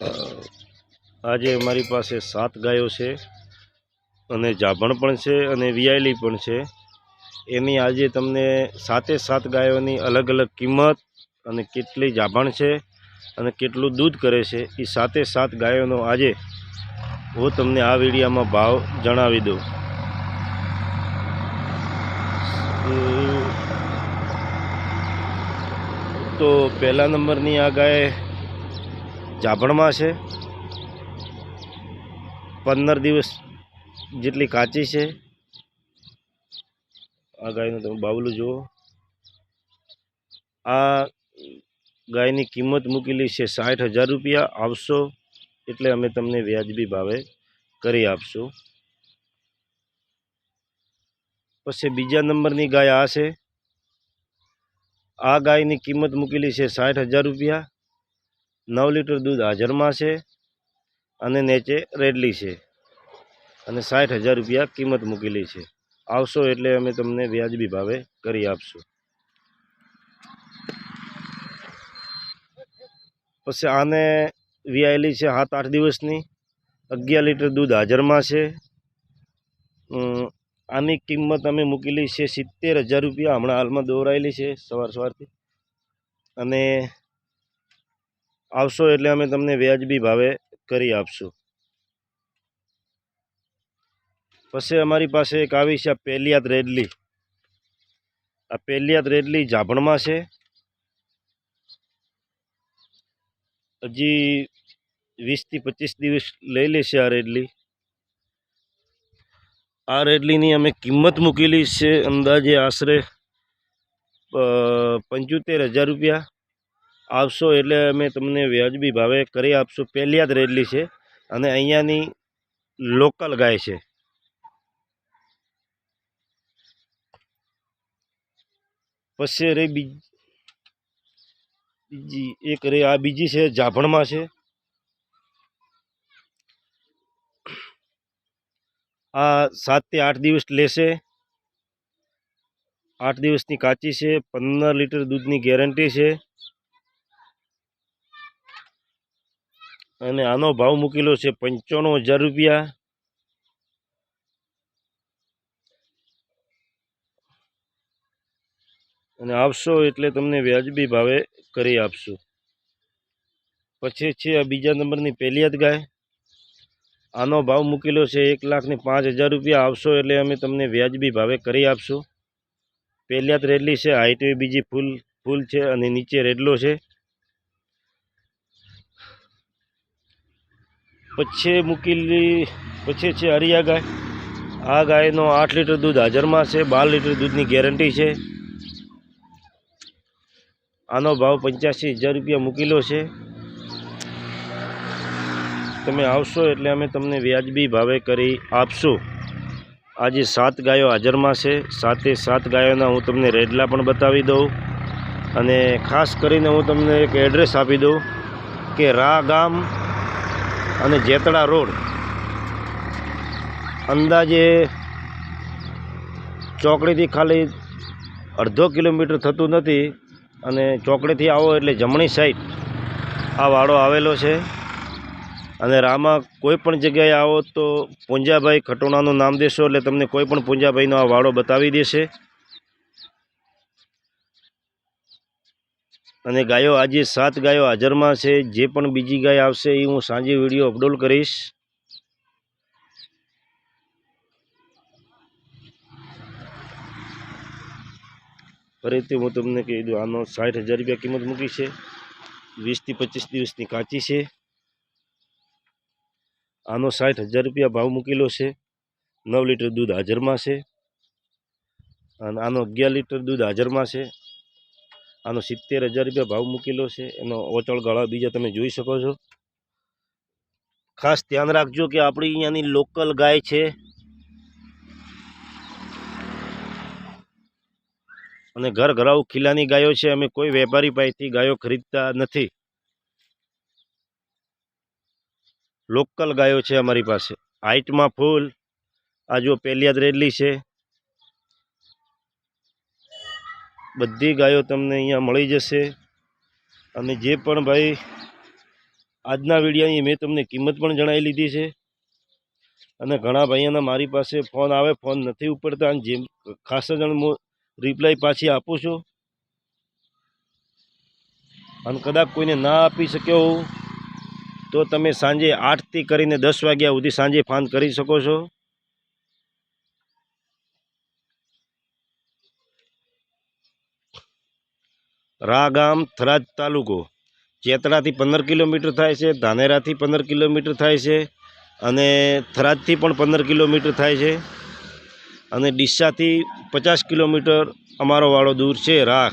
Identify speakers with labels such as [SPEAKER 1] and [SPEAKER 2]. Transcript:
[SPEAKER 1] આજે અમારી પાસે સાત ગાયો છે અને જાભણ પણ છે અને વિયાયેલી પણ છે. એની આજે તમને સાતે સાત ગાયોની અલગ અલગ કિંમત અને કેટલી જાભણ છે અને કેટલું દૂધ કરે છે એ સાતે સાત ગાયોનો આજે હું તમને આ વિડીયામાં ભાવ જણાવી દઉં. તો પહેલા નંબરની આ ગાય જાભણમાં છે. પંદર દિવસ જેટલી કાચી છે. આ ગાયનું તમે બાવલું જુઓ. આ ગાયની કિંમત મૂકેલી છે સાઠ હજાર રૂપિયા. આવશો એટલે અમે તમને વ્યાજબી ભાવે કરી આપશું. પછી બીજા નંબરની ગાય આ છે. આ ગાયની કિંમત મૂકેલી છે સાઠ હજાર રૂપિયા. નવ લીટર દૂધ હાજરમાં છે અને નીચે રેડલી છે અને સાઠ હજાર રૂપિયા કિંમત મૂકેલી છે. આવશો એટલે અમે તમને વ્યાજબી ભાવે કરી આપશું. પછી આને વિયાયેલી છે સાત આઠ દિવસની. અગિયાર લીટર દૂધ હાજરમાં છે. આની કિંમત અમે મૂકેલી છે સિત્તેર હજાર રૂપિયા. હમણાં હાલમાં દોરાયેલી છે સવાર સવારથી. અને આવશો એટલે અમે તમને વ્યાજબી ભાવે કરી આપશું. પછી અમારી પાસે એક આવી છે આ પેલિયાત રેડલી. આ પેલિયાત રેડલી જાભણમાં છે. હજી વીસથી પચીસ દિવસ લઈ લેશે આ રેડલી. આ રેડલીની અમે કિંમત મૂકેલી છે અંદાજે આશરે પંચોતેર હજાર રૂપિયા. આવશો એટલે અમે તમને વ્યાજબી ભાવે કરી આપશું. પહેલીયા જ રેડલી છે અને અહીંયાની લોકલ ગાય છે. પછી રે બીજી એક રે આ બીજી છે જાભણમાં છે. આ સાતથી આઠ દિવસ લેશે. આઠ દિવસની કાચી છે, પંદર લીટર દૂધની ગેરંટી છે. અને આનો ભાવ મૂકેલો છે પંચાણું હજાર રૂપિયા. અને આવશો એટલે તમને વ્યાજબી ભાવે કરી આપશું. પછી છે આ બીજા નંબરની પહેલી જ ગાય આનો ભાવ મૂકેલો છે એક લાખની પાંચ હજાર રૂપિયા. આવશો એટલે અમે તમને વ્યાજબી ભાવે કરી આપશું. પહેલી જ રેડલી છે, હાઈટ બીજી ફૂલ ફૂલ છે અને નીચે રેડલો છે. પછી મૂકેલી, પછી છે હરિયા ગાય. આ ગાયનો આઠ લીટર દૂધ હાજરમાં છે, બાર લીટર દૂધની ગેરંટી છે. આનો ભાવ પંચ્યાસી હજાર રૂપિયા મૂકેલો છે. તમે આવશો એટલે અમે તમને વ્યાજબી ભાવે કરી આપશું. આજે સાત ગાયો હાજરમાં છે સાતે સાત ગાયોના હું તમને રેડલા પણ બતાવી દઉં. અને ખાસ કરીને હું તમને એક એડ્રેસ આપી દઉં કે રા ગામ અને જેતડા રોડ. અંદાજે ચોકડીથી ખાલી અડધો કિલોમીટર થતું નથી અને ચોકડીથી આવો એટલે જમણી સાઈડ આ વાડો આવેલો છે. અને રામા કોઈ પણ જગ્યાએ આવો તો પૂંજાભાઈ ખટોણાનું નામ દેશો એટલે તમને કોઈ પણ પૂંજાભાઈનો આ વાડો બતાવી દેશે. અને ગાયો આજે સાત ગાયો હાજરમાં છે. જે પણ બીજી ગાય આવશે એ હું સાંજે વીડિયો અપલોડ કરીશ. ફરીથી હું તમને કહી દઉં, આનો સાઠ હજાર રૂપિયા કિંમત મૂકી છે. વીસથી પચીસ દિવસની કાચી છે. આનો સાઠ હજાર રૂપિયા ભાવ મૂકેલો છે. નવ લીટર દૂધ હાજરમાં છે. અને આનો અગિયાર લીટર દૂધ હાજરમાં છે. આનો સિત્તેર હજાર રૂપિયા ભાવ મૂકેલો છે. એનો ઓચળ ગાળા બીજા તમે જોઈ શકો છો. ખાસ ધ્યાન રાખજો કે આપણી અહીંયાની લોકલ ગાય છે. અને ઘર ઘરાઉ ખીલાની ગાયો છે. અમે કોઈ વેપારી પાસેથી ગાયો ખરીદતા નથી. લોકલ ગાયો છે અમારી પાસે. હાઇટમાં ફૂલ. આ જો રેડલી છે. બધી ગાયો તમને અહીંયા મળી જશે. અને જે પણ ભાઈ આજના વિડીયાની મેં તમને કિંમત પણ જણાવી લીધી છે. અને ઘણા ભાઈઓના મારી પાસે ફોન આવે, ફોન નથી ઉપડતા. અને જેમ ખાસ જણ હું રિપ્લાય પાછી આપું છું. અને કદાચ કોઈને ના આપી શક્યો તો તમે સાંજે આઠથી કરીને દસ વાગ્યા સુધી સાંજે ફોન કરી શકો છો. રા ગામ થરાદ તાલુકો. ચેતરાથી પંદર કિલોમીટર થાય છે, ધાનેરાથી પંદર કિલોમીટર થાય છે અને થરાદથી પણ પંદર કિલોમીટર થાય છે. અને ડીસાથી પચાસ કિલોમીટર અમારો વાળો દૂર છે રાહ